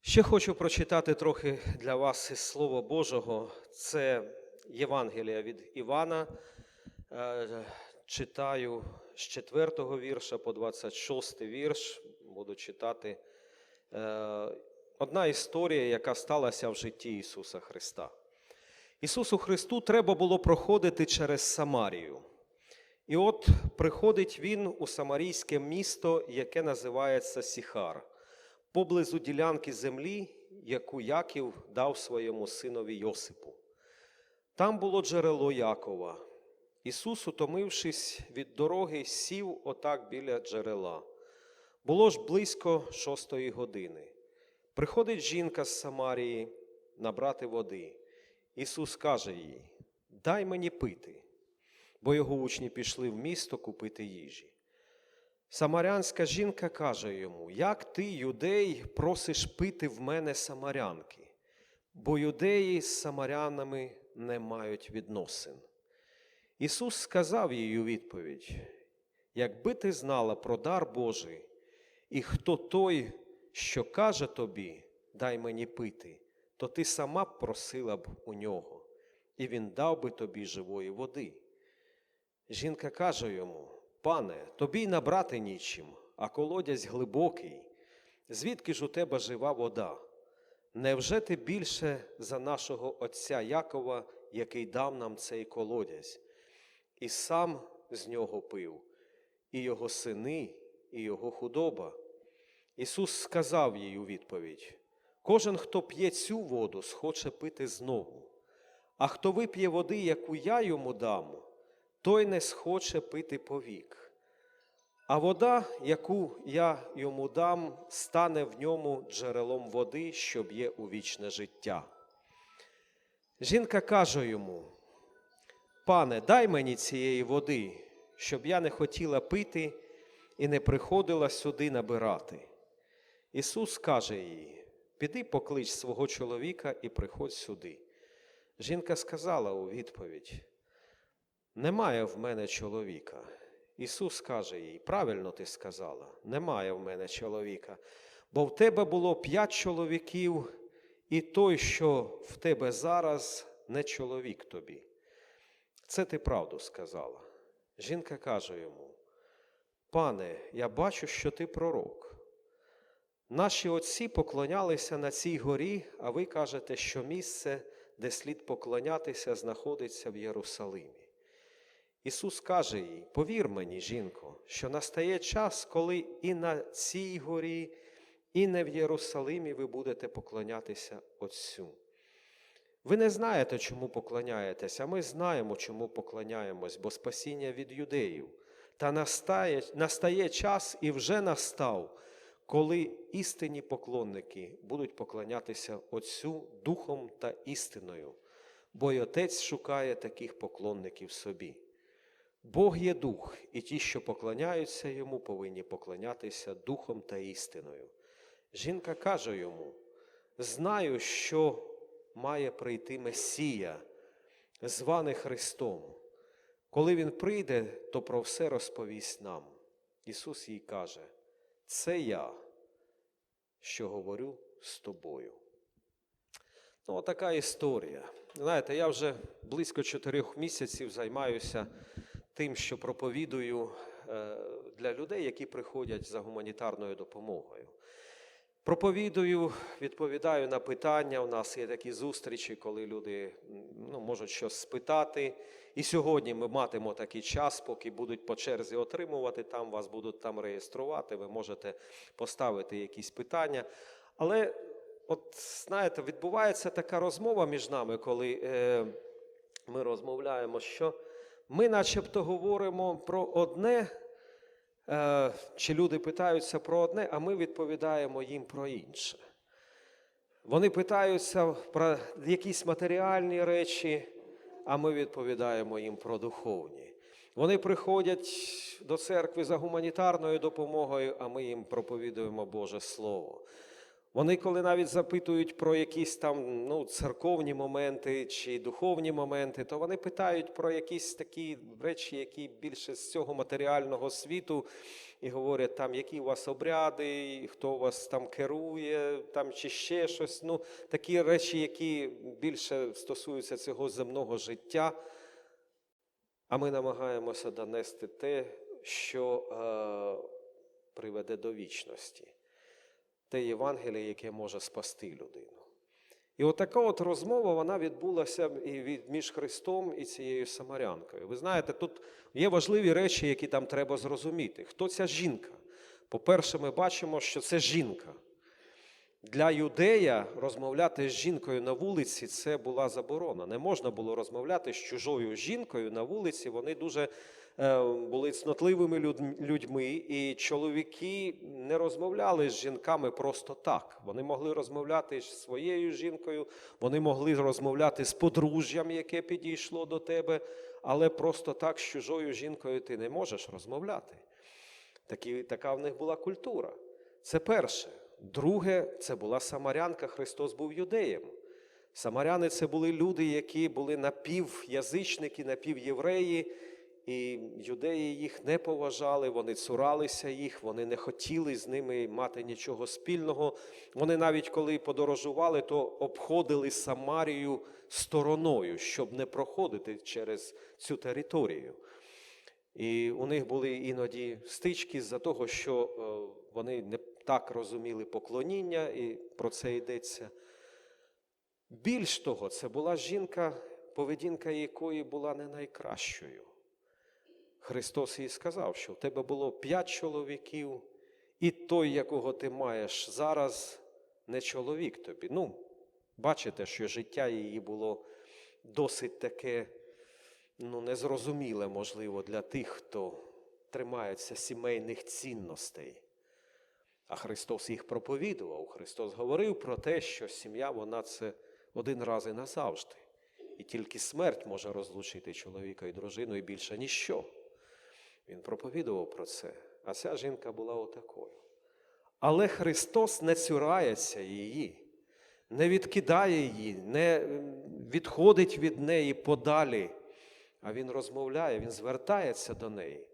Ще хочу прочитати трохи для вас із Слова Божого. Це Євангелія від Івана. Е, Читаю з 4 вірша по 26 вірш. Буду читати е, одна історія, яка сталася в житті Ісуса Христа. Ісусу Христу треба було проходити через Самарію. І от приходить він у самарійське місто, яке називається Сіхар, поблизу ділянки землі, яку Яків дав своєму синові Йосипу. Там було джерело Якова. Ісус, утомившись від дороги, сів отак біля джерела. Було ж близько шостої години. Приходить жінка з Самарії набрати води. Ісус каже їй: Дай мені пити, бо його учні пішли в місто купити їжі. Самарянська жінка каже йому: Як ти, юдей, просиш пити в мене самарянки, бо юдеї з самарянами не мають відносин. Ісус сказав їй у відповідь: Якби ти знала про дар Божий, і хто той, що каже тобі, дай мені пити, то ти сама б просила б у нього, і він дав би тобі живої води. Жінка каже йому: Пане, тобі й набрати нічим, а колодязь глибокий, звідки ж у тебе жива вода? Невже ти більше за нашого отця Якова, який дав нам цей колодязь, і сам з нього пив, і його сини, і його худоба? Ісус сказав їй у відповідь: Кожен, хто п'є цю воду, схоче пити знову, а хто вип'є води, яку я йому дам, той не схоче пити повік. А вода, яку я йому дам, стане в ньому джерелом води, що б'є у вічне життя. Жінка каже йому: Пане, дай мені цієї води, щоб я не хотіла пити і не приходила сюди набирати. Ісус каже їй: Піди поклич свого чоловіка і приходь сюди. Жінка сказала у відповідь: Немає в мене чоловіка. Ісус каже їй: Правильно ти сказала, немає в мене чоловіка, бо в тебе було п'ять чоловіків, і той, що в тебе зараз, не чоловік тобі. Це ти правду сказала. Жінка каже йому: Пане, я бачу, що ти пророк. Наші отці поклонялися на цій горі, а ви кажете, що місце, де слід поклонятися, знаходиться в Єрусалимі. Ісус каже їй: Повір мені, жінко, що настає час, коли і на цій горі, і не в Єрусалимі ви будете поклонятися Отцю. Ви не знаєте, чому поклоняєтесь, а ми знаємо, чому поклоняємось, бо спасіння від юдеїв. Та настає, настає час і вже настав, коли істинні поклонники будуть поклонятися Отцю Духом та істиною, бо й Отець шукає таких поклонників собі. Бог є дух, і ті, що поклоняються йому, повинні поклонятися духом та істиною. Жінка каже йому: Знаю, що має прийти Месія, званий Христом. Коли Він прийде, то про все розповість нам. Ісус їй каже: Це я, що говорю з тобою. Ну, така історія. Знаєте, я вже близько чотирьох місяців займаюся тим, що проповідую е, для людей, які приходять за гуманітарною допомогою. Проповідую, відповідаю на питання. У нас є такі зустрічі, коли люди ну, можуть щось спитати. І сьогодні ми матимемо такий час, поки будуть по черзі отримувати, там вас будуть там реєструвати, ви можете поставити якісь питання. Але, от знаєте, відбувається така розмова між нами, коли е, ми розмовляємо, що ми начебто говоримо про одне, е, чи люди питаються про одне, а ми відповідаємо їм про інше. Вони питаються про якісь матеріальні речі, а ми відповідаємо їм про духовні. Вони приходять до церкви за гуманітарною допомогою, а ми їм проповідуємо Боже Слово. Вони, коли навіть запитують про якісь там ну, церковні моменти чи духовні моменти, то вони питають про якісь такі речі, які більше з цього матеріального світу, і говорять, там, які у вас обряди, хто вас там керує, там чи ще щось. Ну, такі речі, які більше стосуються цього земного життя. А ми намагаємося донести те, що е, приведе до вічності те Євангеліє, яке може спасти людину. І отака от розмова вона відбулася і між Христом і цією Самарянкою. Ви знаєте, тут є важливі речі, які там треба зрозуміти. Хто ця жінка? По-перше, ми бачимо, що це жінка. Для юдея розмовляти з жінкою на вулиці це була заборона. Не можна було розмовляти з чужою жінкою на вулиці. Вони дуже були цнотливими людьми, і чоловіки не розмовляли з жінками просто так. Вони могли розмовляти з своєю жінкою, вони могли розмовляти з подружжям, яке підійшло до тебе, але просто так з чужою жінкою ти не можеш розмовляти. Такі, така в них була культура. Це перше. Друге, це була самарянка, Христос був юдеєм. Самаряни це були люди, які були напівязичники, напівєвреї, і юдеї їх не поважали, вони цуралися їх, вони не хотіли з ними мати нічого спільного. Вони навіть коли подорожували, то обходили Самарію стороною, щоб не проходити через цю територію. І у них були іноді стички з-за того, що е, вони не так розуміли поклоніння, і про це йдеться. Більш того, це була жінка, поведінка якої була не найкращою. Христос їй сказав, що в тебе було п'ять чоловіків, і той, якого ти маєш зараз, не чоловік тобі. Ну, бачите, що життя її було досить таке ну, незрозуміле, можливо, для тих, хто тримається сімейних цінностей. А Христос їх проповідував. Христос говорив про те, що сім'я вона це один раз і назавжди. І тільки смерть може розлучити чоловіка і дружину, і більше ніщо. Він проповідував про це. А ця жінка була отакою. Але Христос не цюрається її, не відкидає її, не відходить від неї подалі, а Він розмовляє, Він звертається до неї.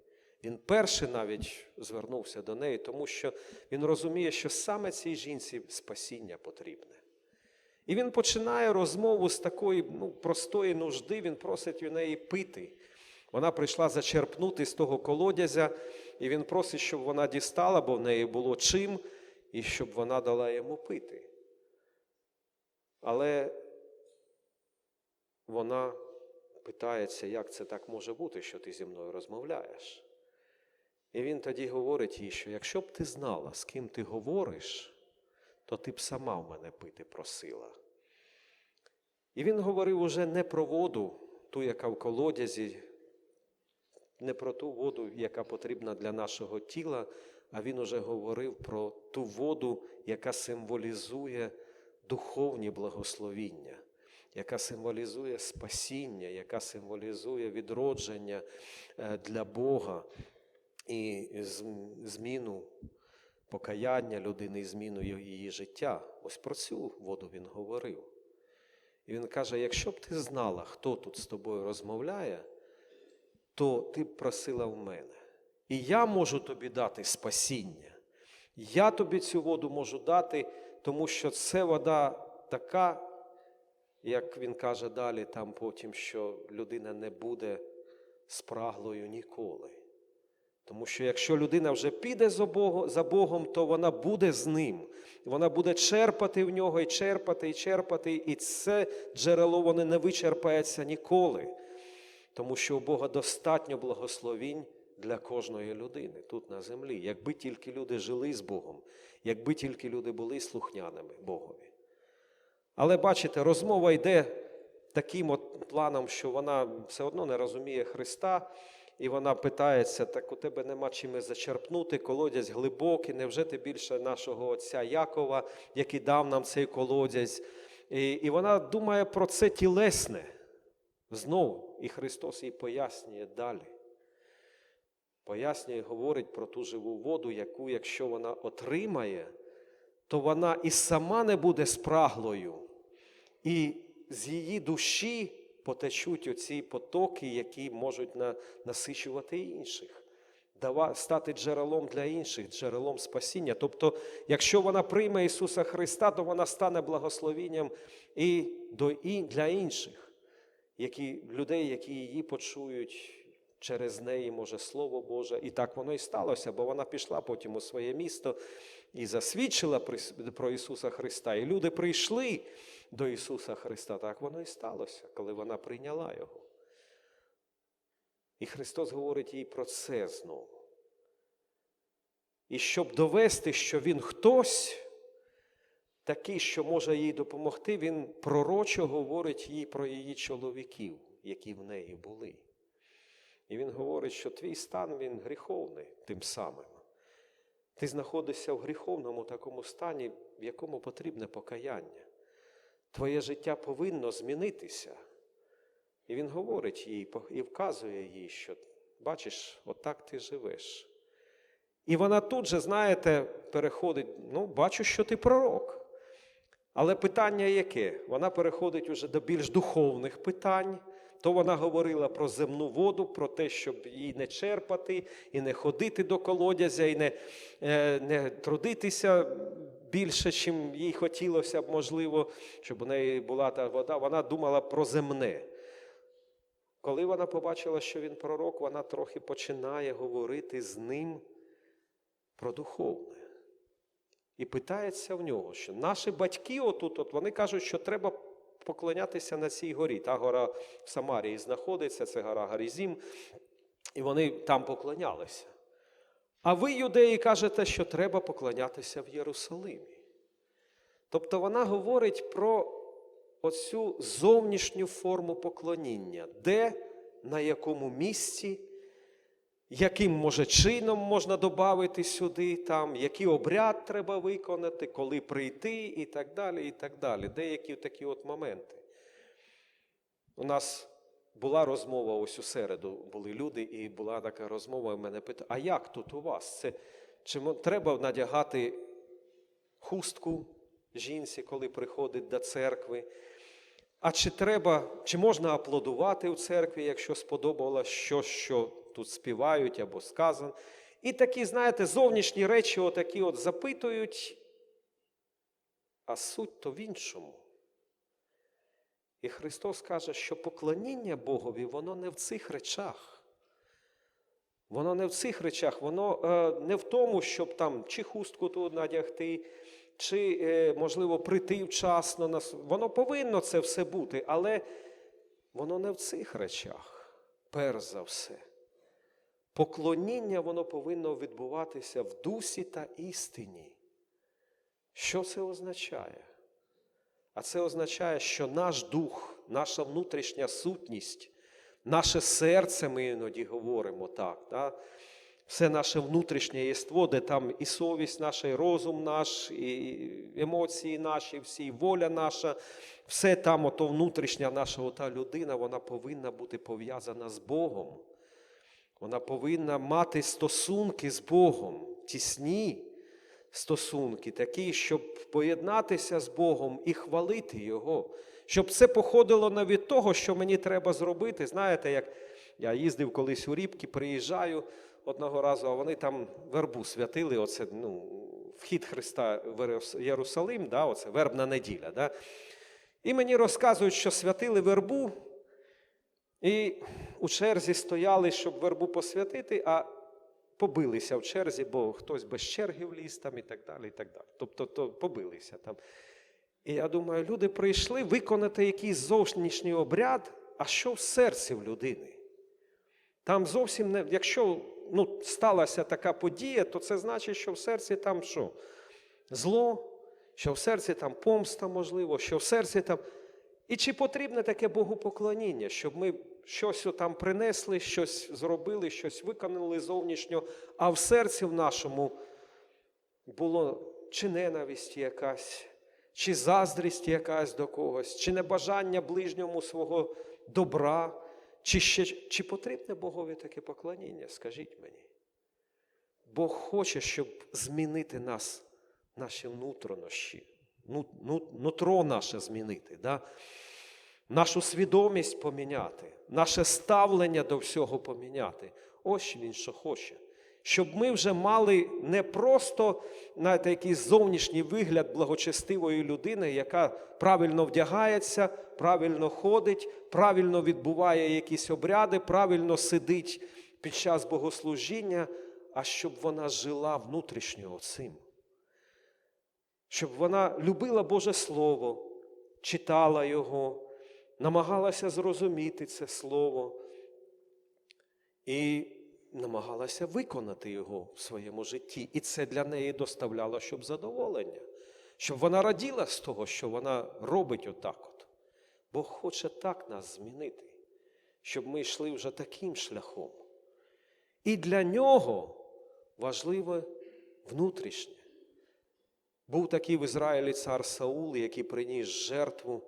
Він перший навіть звернувся до неї, тому що він розуміє, що саме цій жінці спасіння потрібне. І він починає розмову з такої ну, простої нужди, він просить у неї пити. Вона прийшла зачерпнути з того колодязя, і він просить, щоб вона дістала, бо в неї було чим, і щоб вона дала йому пити. Але вона питається, як це так може бути, що ти зі мною розмовляєш. І він тоді говорить їй, що якщо б ти знала, з ким ти говориш, то ти б сама в мене пити просила. І він говорив уже не про воду, ту, яка в колодязі, не про ту воду, яка потрібна для нашого тіла, а він уже говорив про ту воду, яка символізує духовні благословіння, яка символізує спасіння, яка символізує відродження е, для Бога і зміну покаяння людини, і зміну її життя. Ось про цю воду він говорив. І він каже: якщо б ти знала, хто тут з тобою розмовляє, то ти б просила в мене. І я можу тобі дати спасіння. Я тобі цю воду можу дати, тому що це вода така, як він каже далі, там потім, що людина не буде спраглою ніколи. Тому що якщо людина вже піде за Богом, то вона буде з ним. Вона буде черпати в нього і черпати, і черпати, і це джерело воно не вичерпається ніколи. Тому що у Бога достатньо благословінь для кожної людини тут на землі. Якби тільки люди жили з Богом, якби тільки люди були слухняними Богові. Але бачите, розмова йде таким от планом, що вона все одно не розуміє Христа, і вона питається: так у тебе нема чим зачерпнути, колодязь глибокий, невже ти більше нашого отця Якова, який дав нам цей колодязь? І, і вона думає про це тілесне. Знову, і Христос їй пояснює далі. Пояснює, говорить про ту живу воду, яку, якщо вона отримає, то вона і сама не буде спраглою, і з її душі потечуть оці потоки, які можуть на- насичувати інших, дава- стати джерелом для інших, джерелом спасіння. Тобто, якщо вона прийме Ісуса Христа, то вона стане благословенням і до, і для інших, які, людей, які її почують. Через неї може Слово Боже. І так воно і сталося, бо вона пішла потім у своє місто і засвідчила про Ісуса Христа. І люди прийшли до Ісуса Христа. Так воно і сталося, коли вона прийняла Його. І Христос говорить їй про це знову. І щоб довести, що Він хтось, такий, що може їй допомогти, Він пророчо говорить їй про її чоловіків, які в неї були. І він говорить, що твій стан він гріховний тим самим. Ти знаходишся в гріховному такому стані, в якому потрібне покаяння. Твоє життя повинно змінитися. І він говорить їй і вказує їй, що бачиш, отак ти живеш. І вона тут же, знаєте, переходить: ну, бачу, що ти пророк. Але питання яке? Вона переходить уже до більш духовних питань. То вона говорила про земну воду, про те, щоб її не черпати, і не ходити до колодязя, і не, е, не трудитися більше, чим їй хотілося б, можливо, щоб у неї була та вода. Вона думала про земне. Коли вона побачила, що він пророк, вона трохи починає говорити з ним про духовне. І питається в нього, що наші батьки отут, от вони кажуть, що треба поклонятися на цій горі. Та гора в Самарії знаходиться, це гора Гарізім, і вони там поклонялися. А ви, юдеї, кажете, що треба поклонятися в Єрусалимі. Тобто вона говорить про оцю зовнішню форму поклоніння, де, на якому місці, яким може чином можна додати сюди, там, який обряд треба виконати, коли прийти і так далі. і так далі. Деякі такі от моменти. У нас була розмова ось у середу, були люди, і була така розмова, і мене питають, а як тут у вас? Це, Чи треба надягати хустку жінці, коли приходить до церкви? А чи треба, чи можна аплодувати у церкві, якщо сподобалось щось, що тут співають або сказано? І такі, знаєте, зовнішні речі отакі от запитують, а суть то в іншому. І Христос каже, що поклоніння Богові, воно не в цих речах. Воно не в цих речах, воно е, не в тому, щоб там чи хустку тут надягти, чи, е, можливо, прийти вчасно. На... Воно повинно це все бути, але воно не в цих речах, перш за все. Поклоніння воно повинно відбуватися в дусі та істині. Що це означає? А це означає, що наш дух, наша внутрішня сутність, наше серце, ми іноді говоримо так, да? все наше внутрішнє єство, де там і совість наша, і розум наш, і емоції наші, всі, і воля наша, все там, ото внутрішня наша ота людина, вона повинна бути пов'язана з Богом. Вона повинна мати стосунки з Богом, тісні стосунки, такі, щоб поєднатися з Богом і хвалити Його. Щоб це походило не від того, що мені треба зробити. Знаєте, як я їздив колись у Рібки, приїжджаю одного разу, а вони там вербу святили, оце, ну, вхід Христа в Єрусалим, да, оце вербна неділя. Да? І мені розказують, що святили вербу, і у черзі стояли, щоб вербу посвятити, а побилися в черзі, бо хтось без черги вліз там і так далі. і так далі. Тобто то побилися там. І я думаю, люди прийшли виконати якийсь зовнішній обряд, а що в серці в людини? Там зовсім не, якщо ну, сталася така подія, то це значить, що в серці там що? Зло, що в серці там помста, можливо, що в серці там. І чи потрібне таке Богопоклоніння, щоб ми щось там принесли, щось зробили, щось виконали зовнішньо, а в серці в нашому було чи ненависть якась, чи заздрість якась до когось, чи небажання ближньому свого добра, чи, ще, чи потрібне Богові таке поклоніння, скажіть мені. Бог хоче, щоб змінити нас наші внутрішні, ну, ну, нутро наше змінити, да? Нашу свідомість поміняти, наше ставлення до всього поміняти. Ось він що хоче. Щоб ми вже мали не просто знаєте, якийсь зовнішній вигляд благочестивої людини, яка правильно вдягається, правильно ходить, правильно відбуває якісь обряди, правильно сидить під час богослужіння, а щоб вона жила внутрішньо цим. Щоб вона любила Боже Слово, читала Його, намагалася зрозуміти це Слово і намагалася виконати його в своєму житті. І це для неї доставляло щоб задоволення, щоб вона раділа з того, що вона робить отак. от. Бог хоче так нас змінити, щоб ми йшли вже таким шляхом. І для нього важливе внутрішнє. Був такий в Ізраїлі цар Саул, який приніс жертву,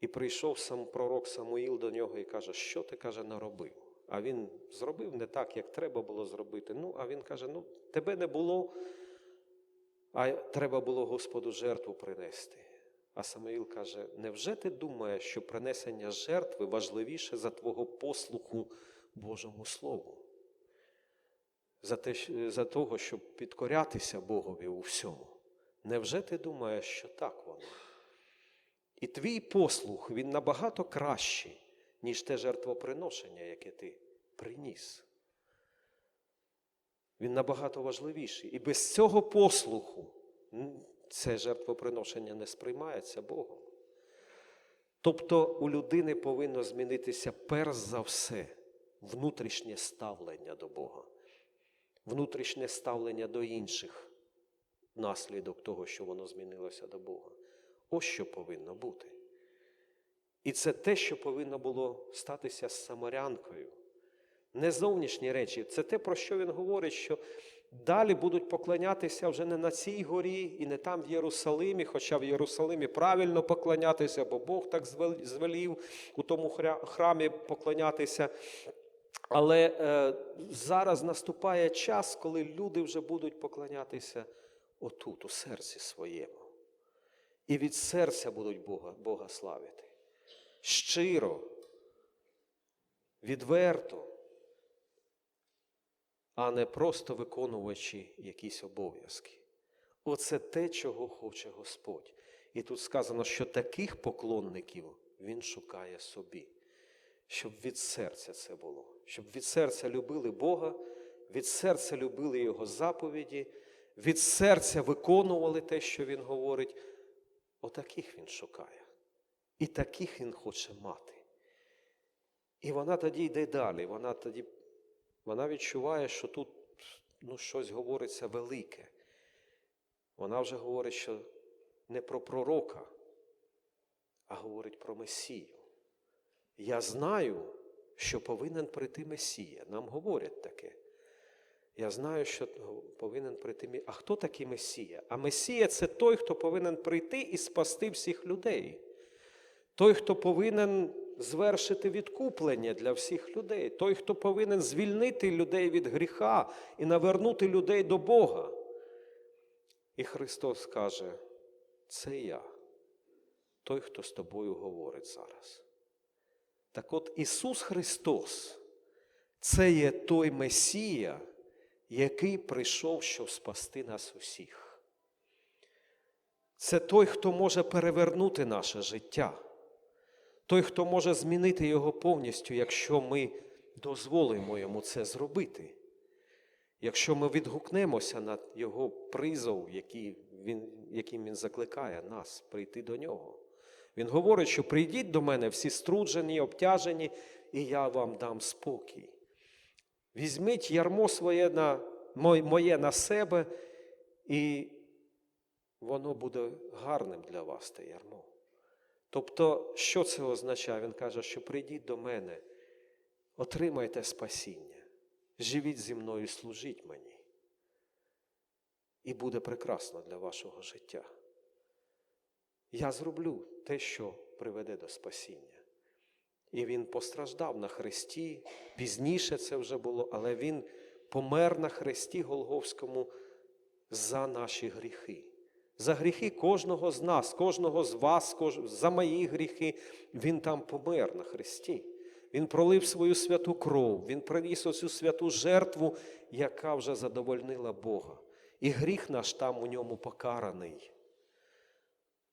і прийшов сам пророк Самуїл до нього і каже, що ти каже, наробив? А він зробив не так, як треба було зробити. Ну, а він каже: ну, тебе не було, а треба було Господу жертву принести. А Самуїл каже: невже ти думаєш, що принесення жертви важливіше за твого послуху Божому Слову? За, те, за того, щоб підкорятися Богові у всьому. Невже ти думаєш, що так воно? І твій послух, він набагато кращий, ніж те жертвоприношення, яке ти приніс. Він набагато важливіший. І без цього послуху це жертвоприношення не сприймається Богом. Тобто у людини повинно змінитися перш за все внутрішнє ставлення до Бога, внутрішнє ставлення до інших наслідок того, що воно змінилося до Бога. Ось що повинно бути. І це те, що повинно було статися з самарянкою. Не зовнішні речі. Це те, про що він говорить, що далі будуть поклонятися вже не на цій горі і не там в Єрусалимі, хоча в Єрусалимі правильно поклонятися, бо Бог так звелів у тому храмі поклонятися. Але е, зараз наступає час, коли люди вже будуть поклонятися отут, у серці своєму. І від серця будуть Бога, Бога славити. Щиро, відверто, а не просто виконуючи якісь обов'язки. Оце те, чого хоче Господь. І тут сказано, що таких поклонників Він шукає собі, щоб від серця це було, щоб від серця любили Бога, від серця любили Його заповіді, від серця виконували те, що Він говорить. Отаких він шукає. І таких він хоче мати. І вона тоді йде далі. Вона тоді вона відчуває, що тут ну, щось говориться велике. Вона вже говорить, що не про пророка, а говорить про Месію. Я знаю, що повинен прийти Месія. Нам говорять таке. Я знаю, що повинен прийти мій. А хто такий Месія? А Месія це той, хто повинен прийти і спасти всіх людей. Той, хто повинен звершити відкуплення для всіх людей, той, хто повинен звільнити людей від гріха і навернути людей до Бога. І Христос каже: це я, той, хто з тобою говорить зараз. Так от Ісус Христос, це є той Месія який прийшов, щоб спасти нас усіх. Це той, хто може перевернути наше життя, той, хто може змінити його повністю, якщо ми дозволимо йому це зробити. Якщо ми відгукнемося на Його призов, яким Він закликає нас прийти до нього. Він говорить, що прийдіть до мене всі струджені, обтяжені, і я вам дам спокій. Візьміть ярмо своє на, моє на себе, і воно буде гарним для вас, те ярмо. Тобто, що це означає? Він каже, що прийдіть до мене, отримайте спасіння, живіть зі мною, служіть мені. І буде прекрасно для вашого життя. Я зроблю те, що приведе до спасіння. І він постраждав на хресті. Пізніше це вже було, але він помер на хресті Голговському за наші гріхи. За гріхи кожного з нас, кожного з вас, за мої гріхи. Він там помер на Христі. Він пролив свою святу кров, Він приніс оцю святу жертву, яка вже задовольнила Бога. І гріх наш там у ньому покараний.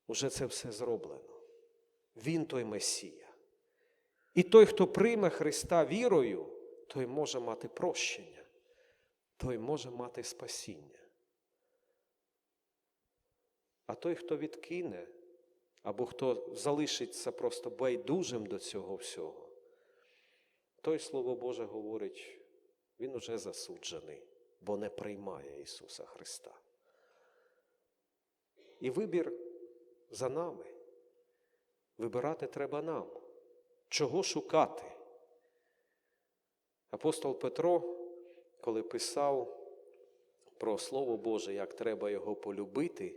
Уже це все зроблено. Він той Месія. І той, хто прийме Христа вірою, той може мати прощення, той може мати спасіння. А той, хто відкине, або хто залишиться просто байдужим до цього всього, той Слово Боже говорить, він уже засуджений, бо не приймає Ісуса Христа. І вибір за нами. Вибирати треба нам. Чого шукати? Апостол Петро, коли писав про Слово Боже, як треба його полюбити,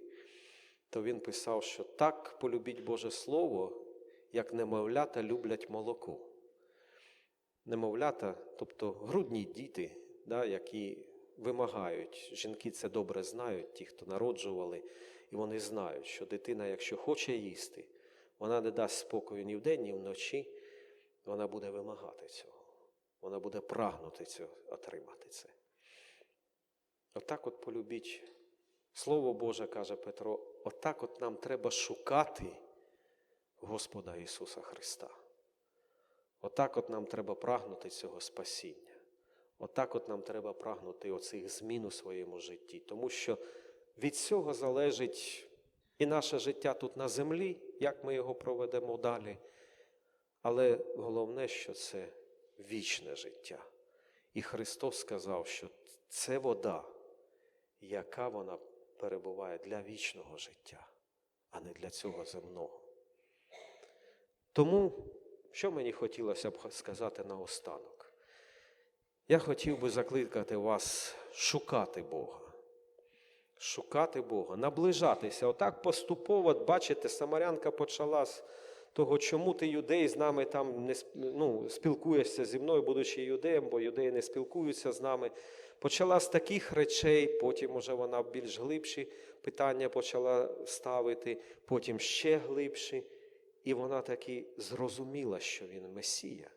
то він писав, що так полюбіть Боже Слово, як немовлята люблять молоко. Немовлята, тобто грудні діти, да, які вимагають, жінки це добре знають, ті, хто народжували, і вони знають, що дитина, якщо хоче їсти, вона не дасть спокою ні вдень, ні вночі, вона буде вимагати цього. Вона буде прагнути цього, отримати це. Отак от полюбіть. Слово Боже, каже Петро, отак от нам треба шукати Господа Ісуса Христа. Отак от нам треба прагнути цього спасіння. Отак от нам треба прагнути оцих змін у своєму житті. Тому що від цього залежить і наше життя тут на землі, як ми його проведемо далі. Але головне, що це вічне життя. І Христос сказав, що це вода, яка вона перебуває для вічного життя, а не для цього земного. Тому, що мені хотілося б сказати наостанок? Я хотів би закликати вас шукати Бога. Шукати Бога, наближатися. Отак поступово, бачите, Самарянка почала того, чому ти юдей з нами там не ну, спілкуєшся зі мною, будучи юдеєм, бо юдеї не спілкуються з нами. Почала з таких речей, потім уже вона більш глибші питання почала ставити, потім ще глибші. І вона таки зрозуміла, що він Месія.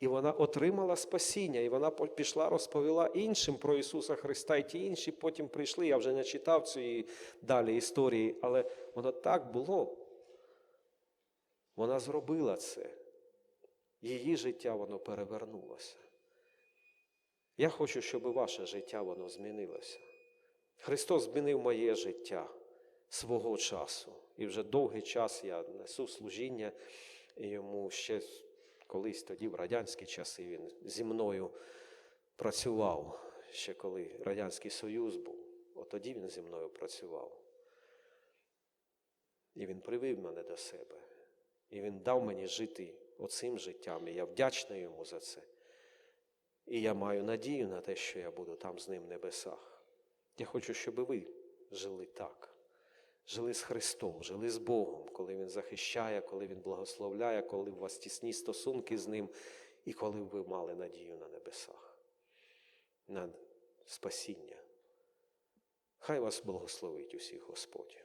І вона отримала спасіння, і вона пішла, розповіла іншим про Ісуса Христа, і ті інші потім прийшли. Я вже не читав цієї далі історії, але воно так було. Вона зробила це. Її життя воно перевернулося. Я хочу, щоб ваше життя воно змінилося. Христос змінив моє життя свого часу. І вже довгий час я несу служіння йому ще колись тоді, в радянські часи, він зі мною працював, ще коли Радянський Союз був. От тоді він зі мною працював. І він привів мене до себе. І він дав мені жити оцим життям. І я вдячний йому за це. І я маю надію на те, що я буду там з ним в небесах. Я хочу, щоб ви жили так. Жили з Христом, жили з Богом, коли Він захищає, коли Він благословляє, коли у вас тісні стосунки з Ним, і коли ви мали надію на небесах, на спасіння. Хай вас благословить усіх Господь.